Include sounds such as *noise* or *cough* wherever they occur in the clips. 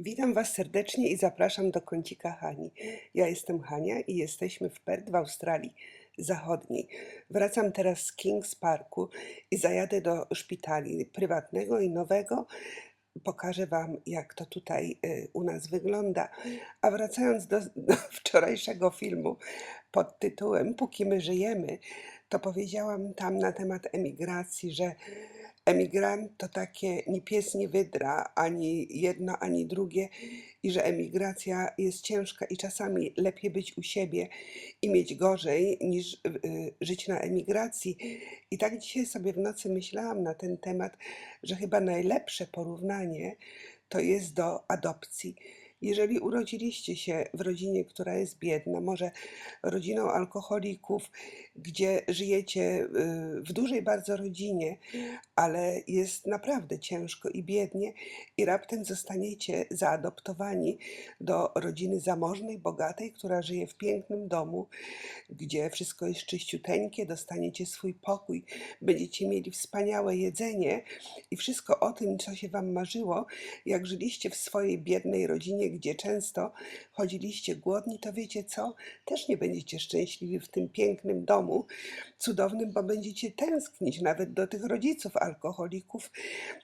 Witam Was serdecznie i zapraszam do kącika Hani. Ja jestem Hania i jesteśmy w Perth w Australii Zachodniej. Wracam teraz z Kings Parku i zajadę do szpitali prywatnego i nowego. Pokażę Wam, jak to tutaj y, u nas wygląda. A wracając do, do wczorajszego filmu pod tytułem Póki my żyjemy, to powiedziałam tam na temat emigracji, że emigrant to takie ni pies, ni wydra, ani jedno, ani drugie, i że emigracja jest ciężka i czasami lepiej być u siebie i mieć gorzej niż y, y, żyć na emigracji. I tak dzisiaj sobie w nocy myślałam na ten temat, że chyba najlepsze porównanie to jest do adopcji. Jeżeli urodziliście się w rodzinie, która jest biedna, może rodziną alkoholików, gdzie żyjecie y, w dużej bardzo rodzinie, ale jest naprawdę ciężko i biednie, i raptem zostaniecie zaadoptowani do rodziny zamożnej, bogatej, która żyje w pięknym domu, gdzie wszystko jest czyściuteńkie, dostaniecie swój pokój, będziecie mieli wspaniałe jedzenie i wszystko o tym, co się Wam marzyło, jak żyliście w swojej biednej rodzinie, gdzie często chodziliście głodni, to wiecie co? Też nie będziecie szczęśliwi w tym pięknym domu, cudownym, bo będziecie tęsknić nawet do tych rodziców alkoholików,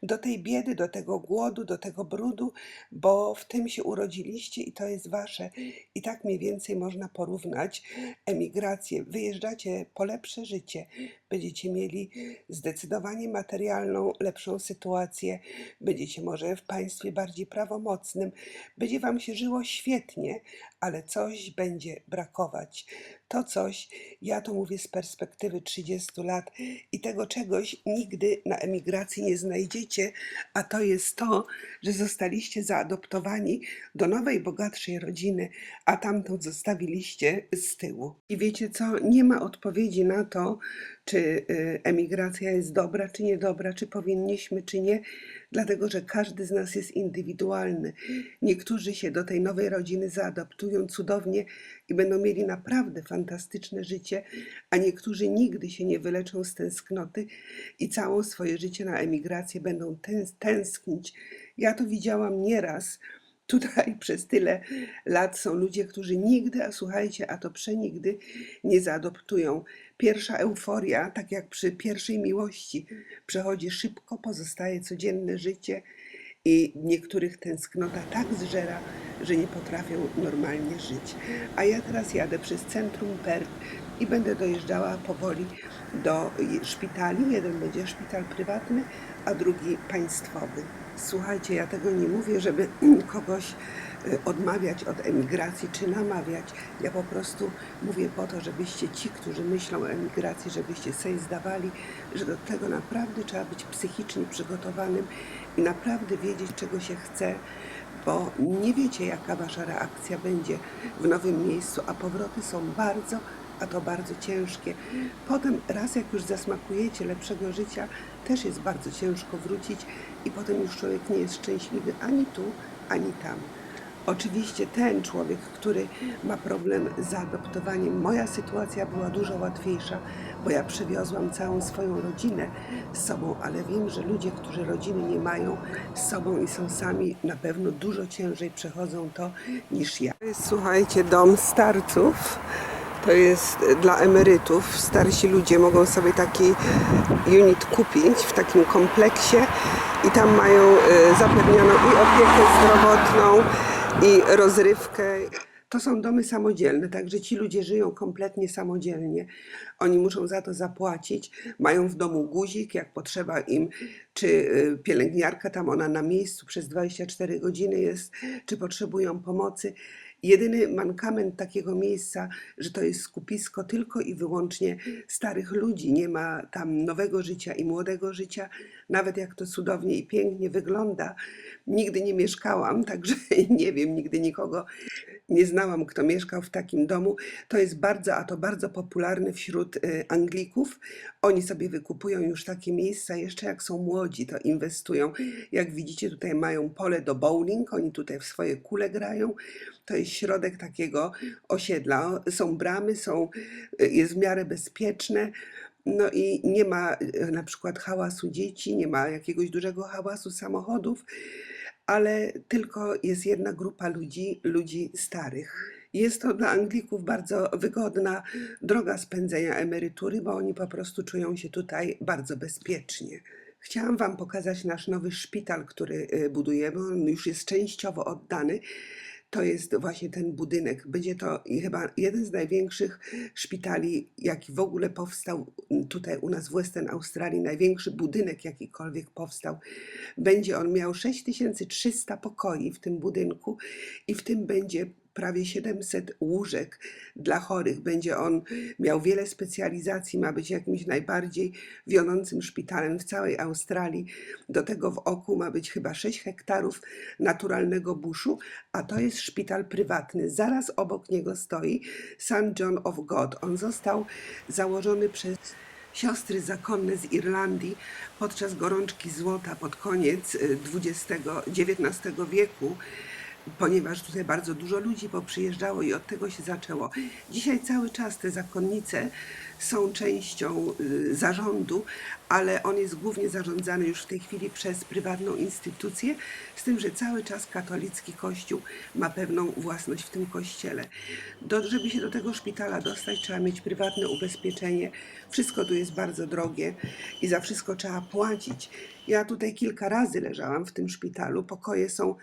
do tej biedy, do tego głodu, do tego brudu, bo w tym się urodziliście i to jest wasze. I tak mniej więcej można porównać emigrację. Wyjeżdżacie po lepsze życie, będziecie mieli zdecydowanie materialną, lepszą sytuację, będziecie może w państwie bardziej prawomocnym, będzie wam się żyło świetnie, ale coś będzie brakować. To coś, ja to mówię z perspektywy 30 lat i tego czegoś nigdy na emigracji nie znajdziecie, a to jest to, że zostaliście zaadoptowani do nowej, bogatszej rodziny, a tamtą zostawiliście z tyłu. I wiecie co? Nie ma odpowiedzi na to, czy y, emigracja jest dobra, czy niedobra, czy powinniśmy, czy nie, dlatego że każdy z nas jest indywidualny. Niektórzy się do tej nowej rodziny zaadaptują cudownie i będą mieli naprawdę fantastyczne życie, a niektórzy nigdy się nie wyleczą z tęsknoty i całe swoje życie na emigrację będą tęs- tęsknić. Ja to widziałam nieraz. Tutaj *laughs* przez tyle lat są ludzie, którzy nigdy, a słuchajcie, a to przenigdy nie zaadoptują. Pierwsza euforia, tak jak przy pierwszej miłości, przechodzi szybko, pozostaje codzienne życie i niektórych tęsknota tak zżera, że nie potrafią normalnie żyć. A ja teraz jadę przez centrum Perth i będę dojeżdżała powoli do szpitali. Jeden będzie szpital prywatny, a drugi państwowy. Słuchajcie, ja tego nie mówię, żeby *clears throat* kogoś y, odmawiać od emigracji czy namawiać. Ja po prostu mówię po to, żebyście ci, którzy myślą o emigracji, żebyście sobie zdawali, że do tego naprawdę trzeba być psychicznie przygotowanym i naprawdę wiedzieć, czego się chce, bo nie wiecie, jaka wasza reakcja będzie w nowym miejscu, a powroty są bardzo, a to bardzo ciężkie. Potem, raz jak już zasmakujecie lepszego życia, też jest bardzo ciężko wrócić i potem już człowiek nie jest szczęśliwy ani tu, ani tam. Oczywiście ten człowiek, który ma problem z zaadoptowaniem, moja sytuacja była dużo łatwiejsza, bo ja przywiozłam całą swoją rodzinę z sobą, ale wiem, że ludzie, którzy rodziny nie mają z sobą i są sami, na pewno dużo ciężej przechodzą to niż ja. Słuchajcie, dom starców. To jest dla emerytów. Starsi ludzie mogą sobie taki unit kupić w takim kompleksie i tam mają y, zapewnioną i opiekę zdrowotną, i rozrywkę. To są domy samodzielne, także ci ludzie żyją kompletnie samodzielnie. Oni muszą za to zapłacić. Mają w domu guzik, jak potrzeba im, czy y, pielęgniarka tam ona na miejscu przez 24 godziny jest, czy potrzebują pomocy. Jedyny mankament takiego miejsca, że to jest skupisko tylko i wyłącznie starych ludzi. Nie ma tam nowego życia i młodego życia, nawet jak to cudownie i pięknie wygląda. Nigdy nie mieszkałam, także *laughs* nie wiem, nigdy nikogo nie znałam, kto mieszkał w takim domu. To jest bardzo, a to bardzo popularne wśród y, Anglików. Oni sobie wykupują już takie miejsca, jeszcze jak są młodzi, to inwestują. Jak widzicie, tutaj mają pole do bowling, oni tutaj w swoje kule grają. To jest środek takiego osiedla. Są bramy, są, y, jest w miarę bezpieczne. No i nie ma y, na przykład hałasu dzieci, nie ma jakiegoś dużego hałasu samochodów, ale tylko jest jedna grupa ludzi, ludzi starych. Jest to dla Anglików bardzo wygodna droga spędzenia emerytury, bo oni po prostu czują się tutaj bardzo bezpiecznie. Chciałam Wam pokazać nasz nowy szpital, który y, budujemy. On już jest częściowo oddany. To jest właśnie ten budynek. Będzie to chyba jeden z największych szpitali, jaki w ogóle powstał tutaj u nas w Western Australii. Największy budynek, jakikolwiek powstał. Będzie on miał 6300 pokoi w tym budynku i w tym będzie prawie 700 łóżek dla chorych. Będzie on miał wiele specjalizacji, ma być jakimś najbardziej wionącym szpitalem w całej Australii. Do tego w oku ma być chyba 6 hektarów naturalnego buszu, a to jest szpital prywatny. Zaraz obok niego stoi St. John of God. On został założony przez siostry zakonne z Irlandii podczas gorączki złota pod koniec y, XX, XIX wieku ponieważ tutaj bardzo dużo ludzi poprzyjeżdżało i od tego się zaczęło. Dzisiaj cały czas te zakonnice są częścią y, zarządu, ale on jest głównie zarządzany już w tej chwili przez prywatną instytucję, z tym, że cały czas katolicki kościół ma pewną własność w tym kościele. Do, żeby się do tego szpitala dostać, trzeba mieć prywatne ubezpieczenie. Wszystko tu jest bardzo drogie i za wszystko trzeba płacić. Ja tutaj kilka razy leżałam w tym szpitalu. Pokoje są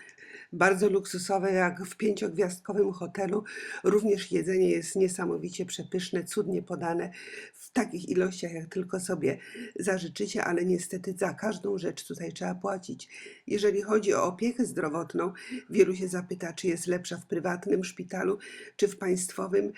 bardzo luksusowe, jak w pięciogwiazdkowym hotelu. Również jedzenie jest niesamowicie przepyszne, cudnie podane w takich ilościach, jak tylko sobie zażyczycie, ale niestety za każdą rzecz tutaj trzeba płacić. Jeżeli chodzi o opiekę zdrowotną, wielu się zapyta, czy jest lepsza w prywatnym szpitalu, czy w państwowym.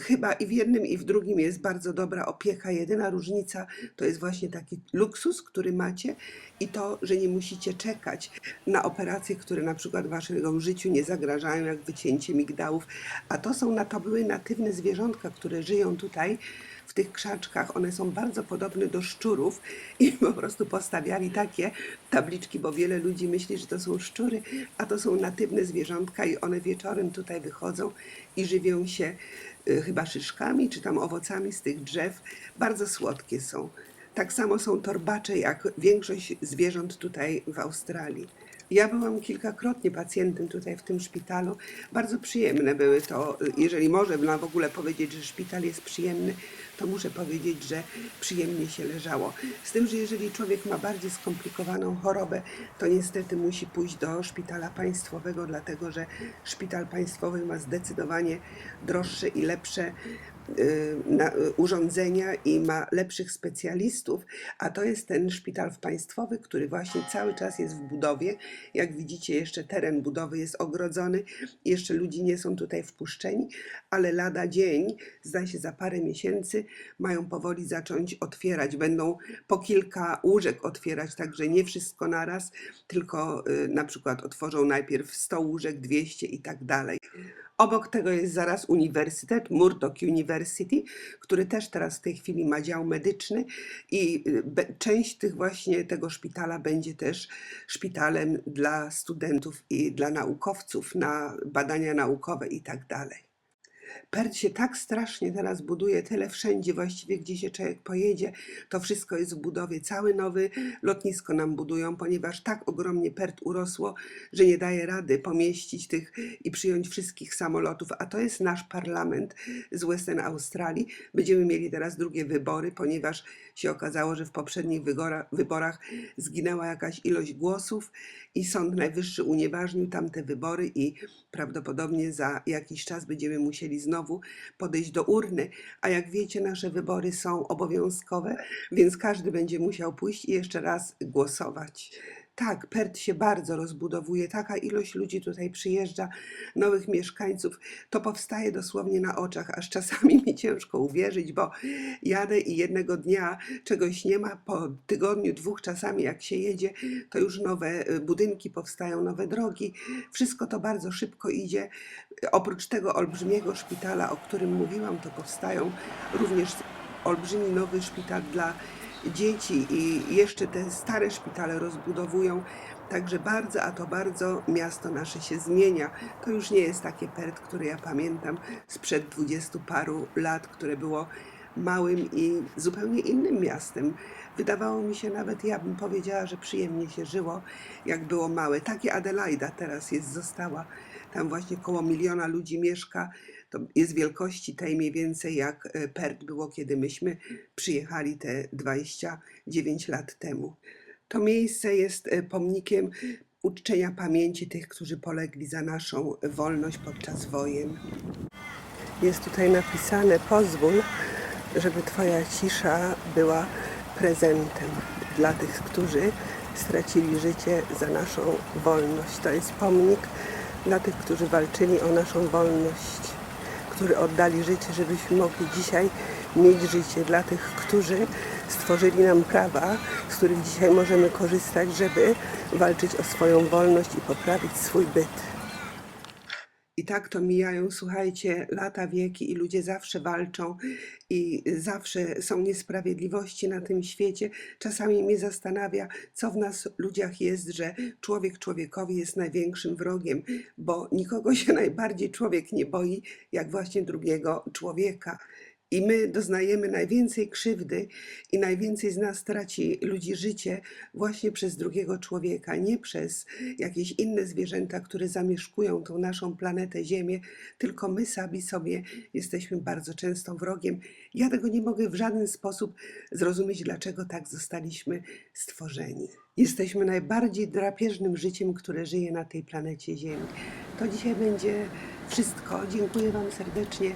Chyba i w jednym, i w drugim jest bardzo dobra opieka. Jedyna różnica to jest właśnie taki luksus, który macie i to, że nie musicie czekać na operacje, które na przykład waszego życiu nie zagrażają, jak wycięcie migdałów. A to są na to były natywne zwierzątka, które żyją tutaj tych krzaczkach. One są bardzo podobne do szczurów i *laughs* po prostu postawiali takie tabliczki, bo wiele ludzi myśli, że to są szczury, a to są natywne zwierzątka i one wieczorem tutaj wychodzą i żywią się y, chyba szyszkami czy tam owocami z tych drzew. Bardzo słodkie są. Tak samo są torbacze, jak większość zwierząt tutaj w Australii. Ja byłam kilkakrotnie pacjentem tutaj w tym szpitalu. Bardzo przyjemne były to. Jeżeli może w ogóle powiedzieć, że szpital jest przyjemny, to muszę powiedzieć, że przyjemnie się leżało. Z tym, że jeżeli człowiek ma bardziej skomplikowaną chorobę, to niestety musi pójść do szpitala państwowego, dlatego że szpital państwowy ma zdecydowanie droższe i lepsze y, y, urządzenia i ma lepszych specjalistów, a to jest ten szpital państwowy, który właśnie cały czas jest w budowie. Jak widzicie, jeszcze teren budowy jest ogrodzony, jeszcze ludzi nie są tutaj wpuszczeni, ale lada dzień, zdaje się za parę miesięcy, mają powoli zacząć otwierać. Będą po kilka łóżek otwierać, także nie wszystko naraz, tylko y, na przykład otworzą najpierw 100 łóżek, 200 i tak dalej. Obok tego jest zaraz uniwersytet, Murdoch University, który też teraz w tej chwili ma dział medyczny i y, część tych właśnie tego szpitala będzie też szpitalem dla studentów i dla naukowców na badania naukowe i tak dalej. Perth się tak strasznie teraz buduje, tyle wszędzie właściwie, gdzie się człowiek pojedzie, to wszystko jest w budowie. Cały nowy lotnisko nam budują, ponieważ tak ogromnie Perth urosło, że nie daje rady pomieścić tych i przyjąć wszystkich samolotów. A to jest nasz parlament z Western Australii. Będziemy mieli teraz drugie wybory, ponieważ się okazało, że w poprzednich wyborach zginęła jakaś ilość głosów i Sąd Najwyższy unieważnił tamte wybory i prawdopodobnie za jakiś czas będziemy musieli znowu podejść do urny. A jak wiecie, nasze wybory są obowiązkowe, więc każdy będzie musiał pójść i jeszcze raz głosować. Tak, Perth się bardzo rozbudowuje, taka ilość ludzi tutaj przyjeżdża, nowych mieszkańców, to powstaje dosłownie na oczach, aż czasami mi ciężko uwierzyć, bo jadę i jednego dnia czegoś nie ma, po tygodniu, dwóch czasami jak się jedzie, to już nowe y, budynki powstają, nowe drogi, wszystko to bardzo szybko idzie. Oprócz tego olbrzymiego szpitala, o którym mówiłam, to powstają również olbrzymi nowy szpital dla dzieci i jeszcze te stare szpitale rozbudowują. Także bardzo, a to bardzo miasto nasze się zmienia. To już nie jest takie Perth, które ja pamiętam sprzed dwudziestu paru lat, które było małym i zupełnie innym miastem. Wydawało mi się nawet, ja bym powiedziała, że przyjemnie się żyło, jak było małe. Takie Adelaida teraz jest, została. Tam właśnie koło miliona ludzi mieszka. To jest wielkości tej mniej więcej jak e, Perth było, kiedy myśmy przyjechali te 29 lat temu. To miejsce jest e, pomnikiem uczczenia pamięci tych, którzy polegli za naszą wolność podczas wojen. Jest tutaj napisane: Pozwól, żeby Twoja cisza była prezentem dla tych, którzy stracili życie za naszą wolność. To jest pomnik dla tych, którzy walczyli o naszą wolność, którzy oddali życie, żebyśmy mogli dzisiaj mieć życie. Dla tych, którzy stworzyli nam prawa, z których dzisiaj możemy korzystać, żeby walczyć o swoją wolność i poprawić swój byt. I tak to mijają, słuchajcie, lata, wieki i ludzie zawsze walczą i zawsze są niesprawiedliwości na tym świecie. Czasami mnie zastanawia, co w nas ludziach jest, że człowiek człowiekowi jest największym wrogiem, bo nikogo się *laughs* najbardziej człowiek nie boi, jak właśnie drugiego człowieka. I my doznajemy najwięcej krzywdy i najwięcej z nas traci ludzi życie właśnie przez drugiego człowieka, nie przez jakieś inne zwierzęta, które zamieszkują tą naszą planetę Ziemię, tylko my sami sobie jesteśmy bardzo często wrogiem. Ja tego nie mogę w żaden sposób zrozumieć, dlaczego tak zostaliśmy stworzeni. Jesteśmy najbardziej drapieżnym życiem, które żyje na tej planecie Ziemi. To dzisiaj będzie wszystko. Dziękuję Wam serdecznie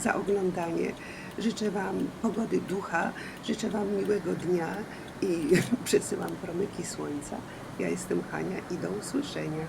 za oglądanie. Życzę Wam pogody ducha, życzę Wam miłego dnia i *laughs* przesyłam promyki słońca. Ja jestem Hania i do usłyszenia.